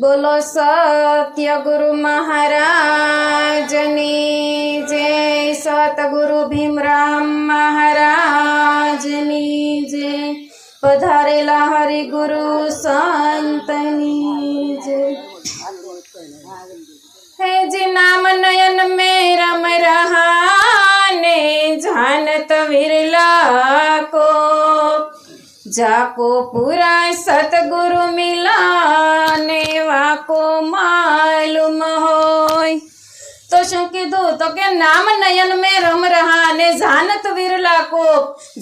બોલો સત્ય ગુરુ મહારાજની, જય સતગુરુ ભીમરામ મહારાજની, જય પધારેલા હરિગુરુ સંતની, જય. હે જી નામ નયન મે રમ રહાને જાનત વિરલા કો. જાકો પૂરા સતગુરુ મિલાને પાકો માલુમ હોય. તો શું કીધું? તો કે નામ નયન મે રમ રહા ને જાનત વિરલા કો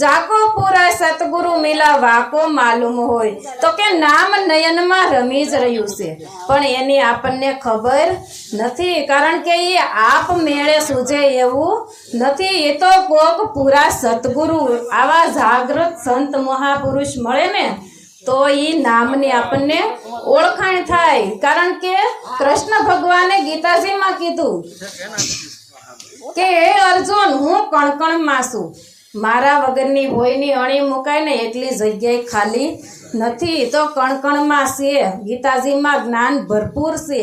જાકો પૂરા સતગુરુ મિલા વાકો માલુમ હોય. તો કે નામ નયનમાં રમી જ રહ્યું છે. પણ એની આપણને ખબર નથી. કારણ કે એ આપ મેળે સૂજે એવું નથી. એ તો કોક પૂરા સતગુરુ આવા જાગૃત સંત મહાપુરુષ મળે ને, તો એ નામની આપણને ઓળખાણ થાય. કારણ કે કૃષ્ણ ભગવાને ગીતાજીમાં કીધું કે, હે અર્જુન, હું કણકણમાં છું મારા વગરની હોયની અણી મુકાઈને એટલી જગ્યાએ ખાલી નથી તો કણકણમાં છે ગીતાજીમાં જ્ઞાન ભરપૂર છે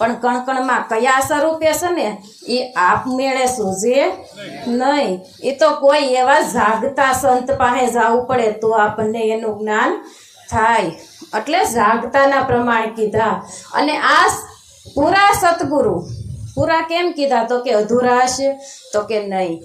પણ કણકણમાં કયા સ્વરૂપે છે ને, એ આપમેળે સૂઝે નહીં. એ તો કોઈ એવા જાગતા સંત પાસે જવું પડે તો આપણને એનું જ્ઞાન થાય. એટલે જાગતાના પ્રમાણ કીધા. અને આ પૂરા સતગુરુ પૂરા કેમ કીધા? તો કે અધૂરા હશે, તો કે નહીં.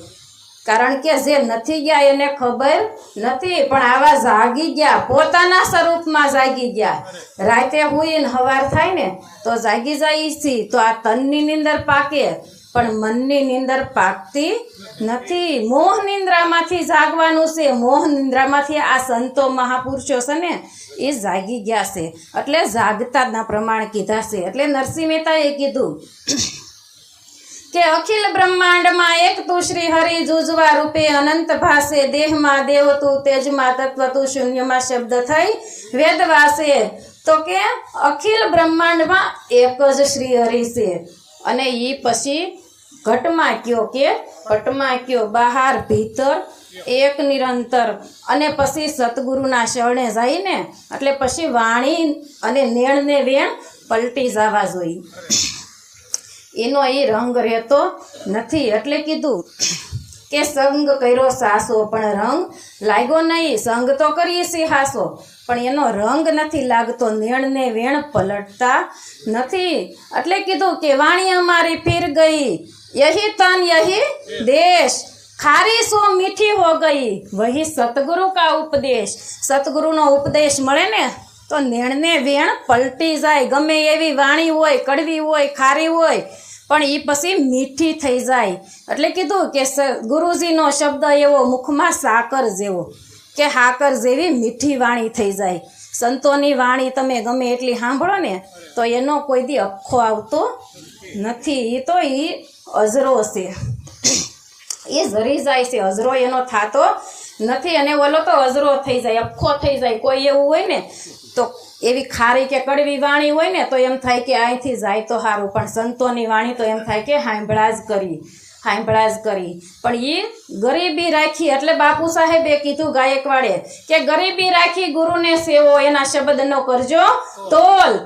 કારણ કે જે નથી ગયા એને ખબર નથી, પણ આવા જાગી ગયા, પોતાના સ્વરૂપમાં જાગી ગયા. રાતે હુઈને હવાર થાય ને, તો જાગી જાય છે તો આ તનની નીંદર પાકે. પણ મનની નિંદર પાકતી નથી. મોહ નિંદ્રામાંથી જાગવાનું છે. મોહ નિંદ્રામાંથી આ સંતો મહાપુરુષો છે ને, એ જાગી ગયા છે. એટલે જાગતાના પ્રમાણ કીધા છે. એટલે નરસિંહ મહેતાએ કીધું કે અખિલ બ્રહ્માંડમાં એક તું શ્રી હરિ જુજવા રૂપે અનંત ભાસે દેહમાં દેવ તું તેજમાં તત્વ તું શૂન્યમાં શબ્દ થઈ વેદ વાસે. તો કે અખિલ બ્રહ્માંડમાં એક જ શ્રી હરિ છે. અને એ પછી ઘટમાં કયો કે ઘટમાં કયો? બહાર, ભીતર, એક નિરંતર. અને પછી સતગુરુના શરણે જઈને, એટલે પછી વાણી અને નેણને વેણ પલટી જવા જોઈએ એનો એ રંગ રહેતો નથી. એટલે કીધું કે સંગ કર્યો સાસો, પણ રંગ લાગ્યો નહીં. સંગ તો કરીએ છીએ હાસો, પણ એનો રંગ નથી લાગતો. નેણને વેણ પલટતા નથી. એટલે કીધું કે વાણી અમારી ફીર ગઈ. યહી તન યહી દેશ ખારી સો મીઠી હો ગઈ વહી સતગુરુ કા ઉપદેશ સતગુરુનો ઉપદેશ મળે ને તો નેણને વેણ પલટી જાય ગમે એવી વાણી હોય કડવી હોય ખારી હોય પણ એ પછી મીઠી થઈ જાય એટલે કીધું કે ગુરુજીનો શબ્દ એવો મુખમાં સાકર જેવો કે હાકર જેવી મીઠી વાણી થઈ જાય સંતોની વાણી તમે ગમે એટલી સાંભળો ને તો એનો કોઈ દી અખો આવતો નથી એ તો એ અજરો છે. એ ઝરી જાય છે, અજરો એનો થાતો નથી અને ઓલો તો અજરો થઈ જાય, અખો થઈ જાય, કોઈ એવું હોય ને, તો એવી ખારી કે કડવી વાણી હોય ને, તો એમ થાય કે અહીંથી જાય તો સારું પણ સંતોની વાણી તો એમ થાય કે હાંભળા જ કરી હાંભળા જ કરી. પણ એ ગરીબી રાખી, એટલે બાપુ સાહેબે કીધું ગાયકવાડે કે ગરીબી રાખી ગુરુને સેવો, એના શબ્દનો કરજો, તોલ.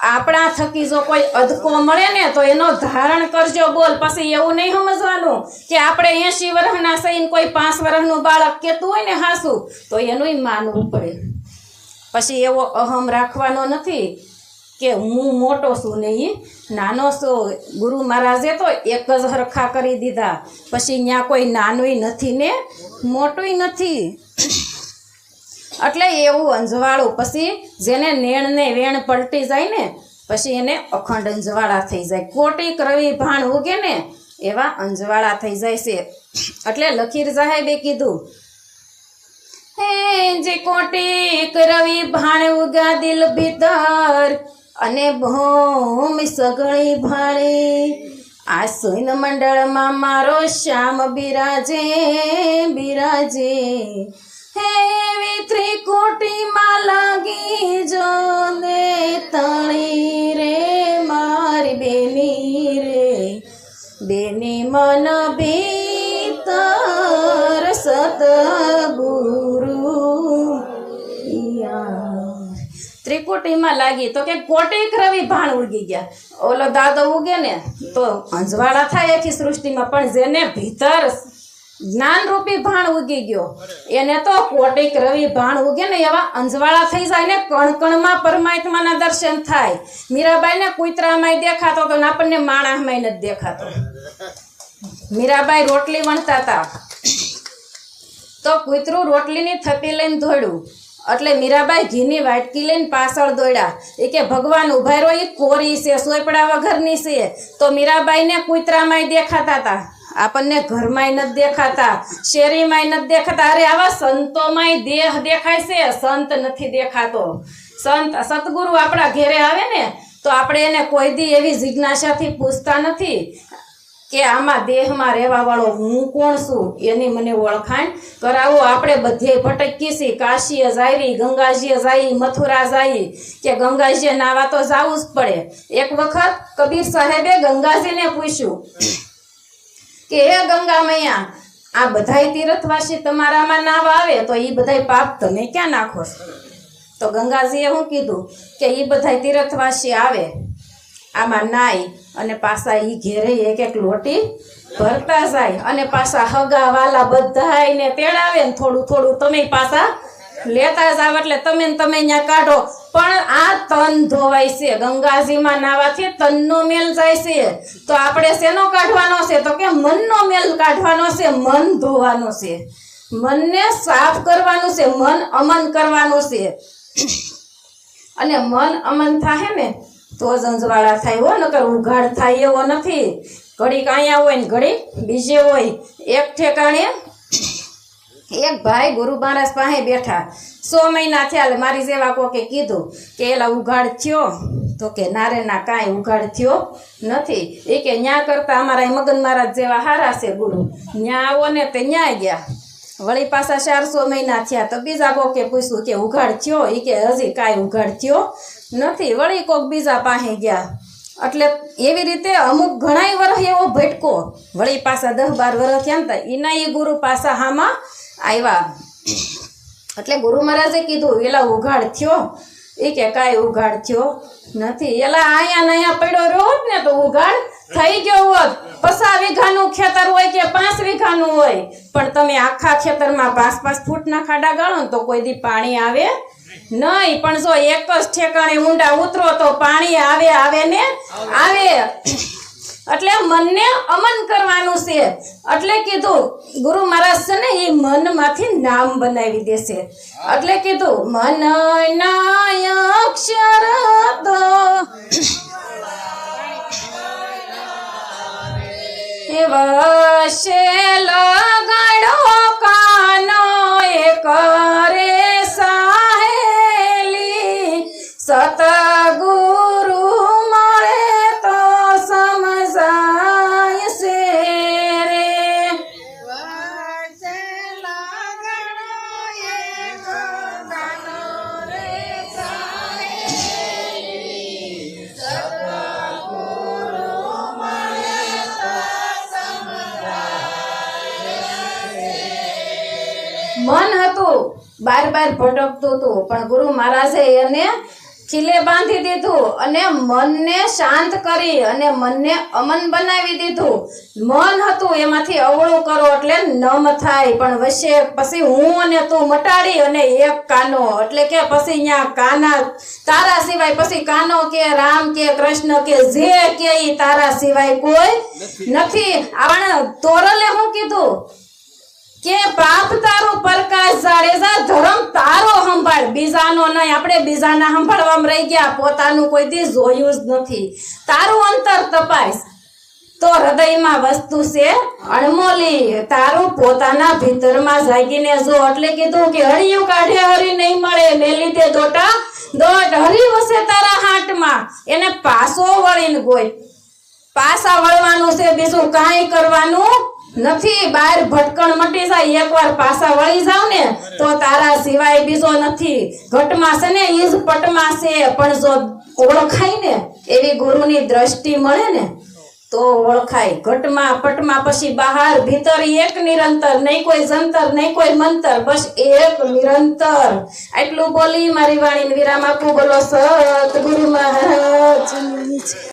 આપણા થકી જો કોઈ અધકો મળે ને તો એનો ધારણ કરજો, બોલ. પછી એવું નહીં સમજવાનું કે આપણે એસી વર્ષના સહીને કોઈ પાંચ વર્ષનું બાળક કહેતું હોય ને હાસું, તો એનું માનવું પડે. પછી એવો અહમ રાખવાનો નથી કે હું મોટો છું ને એ નાનો છું. ગુરુ મહારાજે તો એક જ હરખા કરી દીધા. પછી ત્યાં કોઈ નાનુંય નથી ને મોટુંય નથી. એટલે એવું અંજવાળું. પછી જેને નેણને વેણ પલટી જાય ને, પછી એને અખંડ અંજવાળા થઈ જાય. કોટી રવિ ભાણ ઉગે ને, એવા અંજવાળા થઈ જાય છે. એટલે લખીર સાહેબે કીધું, હે જે કોટી રવિ ભાણ ઉગા દિલ ભીતર, અને ભૂમિ સગળી ભાણી આ સુન મંડળમાં મારો શ્યામ બિરાજે બિરાજે. હે વિત્રી કોટીમાં લાગી જો ને રે, મારી બેની રે. બેની મન ભીતર સતગુરુ ત્રિકુટીમાં લાગી તો કે કોટેક રવિ ભાણ ઉગી ગયા. ઓલો દાદો ઉગે ને તો અંજવાળા થાય આખી સૃષ્ટિમાં, પણ જેને ભીતર જ્ઞાનરૂપી ભાણ ઉગી ગયો. એને તો કોટિક રવિ ભાણ ઉગે ને એવા અંજવાળા થઈ જાય ને કણકણમાં પરમાત્માના દર્શન થાય. મીરાબાઈને કુતરામાંય દેખાતો તો ને આપણને માણસમાંય નથી દેખાતો. મીરાબાઈ રોટલી વણતા હતા તો કૂતરું રોટલીની થપી લઈને દોડ્યું. એટલે મીરાબાઈ ઘીની વાટકી લઈને પાછળ દોડ્યા. એ કે, ભગવાન ઊભા રહ્યો એ કોરી છે સોયપડા વગરની છે. તો મીરાબાઈને કૂતરામાંય દેખાતા હતા આપણને ઘરમાંય નથી દેખાતા, શેરીમાંય નથી દેખાતા. અરે આવા સંતોમાંય દેહ દેખાય છે, સંત નથી દેખાતો. સંત સતગુરુ આપણા ઘેરે આવે ને, તો આપણે એને કોઈ દી એવી જિજ્ઞાસાથી પૂછતા નથી કે આમાં દેહમાં રહેવા વાળો હું કોણ છું, એની મને ઓળખાણ કરાવો. આપણે બધે ભટકીએ છીએ. કાશીએ જાયરી, ગંગાજીએ જાય મથુરા જાય કે ગંગાજીએ નાવા તો જાવું જ પડે. એક વખત કબીર સાહેબે ગંગાજીને પૂછ્યું કે હે ગંગા મૈયા, આ બધાય તીર્થવાસી તમારામાં નાવા આવે તો એ બધાય પાપ તમે ક્યાં નાખો તો ગંગાજીએ શું કીધું કે એ બધાય તીર્થવાસી આવે, આમાં નાઈ અને પાછા એ ઘેરે એક એક લોટી ભરતા જાય અને પાછા હગા વાલા બધા તેડાવે ને થોડું થોડું તમે પાછા લેતા જાવ એટલે તમે તમે અહીંયા કાઢો. પણ આ તન ધોવાય છે. ગંગાજીમાં નાવાથી તનનો મેલ જાય છે. તો આપણે શેનો કાઢવાનો છે? તો કે મનનો મેલ કાઢવાનો છે, મન ધોવાનો છે. મનને સાફ કરવાનું છે, મન અમન કરવાનું છે. અને મન અમન થાય ને, તો જ અંજવાળા થાય હો, નકર ઉઘાડ થાય એવો નથી. ઘડીક અહીંયા હોય ને ઘડીક બીજે હોય. એક ઠેકાણે એક ભાઈ ગુરુ મહારાજ પાસે બેઠા. સો મહિના થયા મારી જેવા કોકે કીધું કે એલા ઉઘાડ થયો. તો કે નારે ના કાંઈ ઉઘાડ થયો નથી. એ કે ન્યા કરતા અમારા મગન મહારાજ જેવા હારા છે ગુરુ. ન્યા આવો ને તે ન્યા ગયા. વળી પાછા ચારસો મહિના થયા તો બીજા કોકે પૂછ્યું કે ઉઘાડ થયો? એ કે હજી કાંઈ ઉઘાડ થયો નથી. વળી કોક બીજા પાસે ગયા. એટલે એવી રીતે અમુક ઘણાય વર્ષ એવો ભટકો. વળી પાછા દસ બાર વર્ષ થયા ને એના એ ગુરુ પાછા હામાં આવ્યા. એટલે ગુરુ મહારાજે કીધું, એલા ઉઘાડ થયો. એ કે, કાંઈ ઉઘાડ થયો નથી. એલા અહીંયા ને અહીંયા પડ્યો રહ્યો ને તો ઉઘાડ થઈ ગયો હોત. પસા વીઘાનું ખેતર હોય કે પાંચ વીઘાનું હોય? પણ તમે આખા ખેતરમાં પાંચ પાંચ ફૂટના ખાડા ગાળો ને તો કોઈ દી પાણી આવે નહીં. પણ જો એક જ ઠેકાણે ઊંડા ઉતરો તો પાણી આવે આવે ને આવે. એટલે મનને અમન કરવાનું છે. એટલે કીધું, ગુરુ મહારાજ છે ને, એ મનમાંથી નામ બનાવી દેશે. એટલે કીધું, મન નાય અક્ષર તો વશે લગાડો કાનો એ કરે બાર બાર ભટકતું હતું. પણ ગુરુ મહારાજે એને ખીલે બાંધી દીધું અને મનને શાંત કરી અને મનને અમન બનાવી દીધું. મન હતું એમાંથી અવળું કરો એટલે નમ થાય. પણ વચ્ચે પછી હું અને તું મટાડી અને એક કાનો. એટલે કે પછી અહીંયા કાના તારા સિવાય પછી કાનો કે રામ કે કૃષ્ણ કે જે કે તારા સિવાય કોઈ નથી. પણ તોરલે હું કીધું? કે પાપ તારો પ્રકાશ જાડેજા ધર્મ તારો સંભાળ. બીજાનો નહીં, આપણે બીજાના સંભાળવામાં રહી ગયા. પોતાનું કોઈ દી જોયું જ નથી. તારું અંતર તપાસ તો હૃદયમાં વસ્તુ છે, અણમોલી. તારું પોતાના ભીતરમાં જાગીને જો, એટલે કીધું કે હરિયું કાઢે, હરી નહીં મળે. ને લીધે દોટા, દોટ હરી વસે તારા હાટમાં. એને પાસો વળીને ગોય. પાસા વળવાનું છે, બીજું કાંઈ કરવાનું નથી, બાર ભટકણ મટી જાય, એકવાર પાછા વળી જાવ ને, તો તારા સિવાય બીજો નથી. ઘટમાં ને એ જ પણ જો ઓળખાય ને, એવી ગુરુની દ્રષ્ટિ મળે ને, તો ઓળખાય. ઘટમાં, પટમાં પછી બહાર, ભીતર એક નિરંતર, નહીં કોઈ જંતર, નહીં કોઈ મંતર, બસ એક નિરંતર. આટલું બોલી મારી વાણીને વિરામ આપું બોલો સતગુરુ મહારાજ.